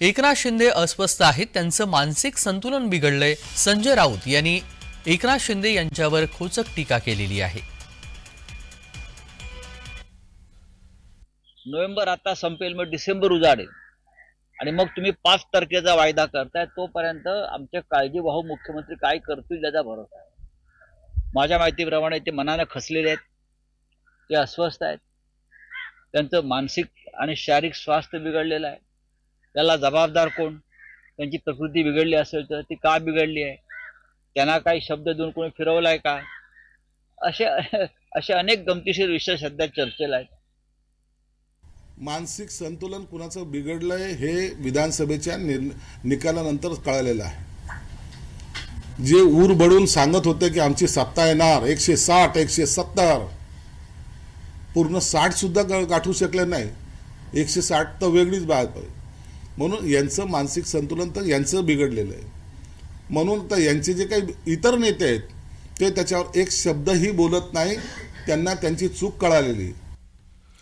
एकनाथ शिंदे अस्वस्थ आहेत त्यांचं मानसिक संतुलन बिघडलंय. संजय राऊत यांनी एकनाथ शिंदे यांच्यावर खोचक टीका केलेली आहे. नोव्हेंबर आता संपेल मग डिसेंबर उजाडेल. आणि मग तुम्ही पाच तारखेचा वायदा करताय तोपर्यंत आमच्या काळजीवाहू मुख्यमंत्री काय करतील त्याचा भरोसा आहे. माझ्या माहितीप्रमाणे ते मनाने खसलेले आहेत ते अस्वस्थ आहेत. त्यांचं मानसिक आणि शारीरिक स्वास्थ्य बिघडलेलं आहे. त्याला जबाबदार कोण? त्यांची प्रकृती बिघडली असेल तर ती का बिघडली आहे? त्यांना काही शब्द देऊन कोणी फिरवलाय का? असे असे अनेक गमतीशीर विषय सध्या चर्चेला आहेत. मानसिक संतुलन कुणाचं बिघडलंय हे विधानसभेच्या निकालानंतर कळालेलं आहे. जे ऊर बडून सांगत होते की आमची सत्ता येणार एकशे साठ एकशे सत्तर. पूर्ण साठ सुद्धा गाठू शकले नाही. एकशे साठ तर वेगळीच बाब आहे. म्हणून यांचं मानसिक संतुलन तर यांचं बिघडलेलं आहे. म्हणून तर यांचे जे काही इतर नेते आहेत ते त्याच्यावर एक शब्दही बोलत नाही त्यांना त्यांची चूक कळालेली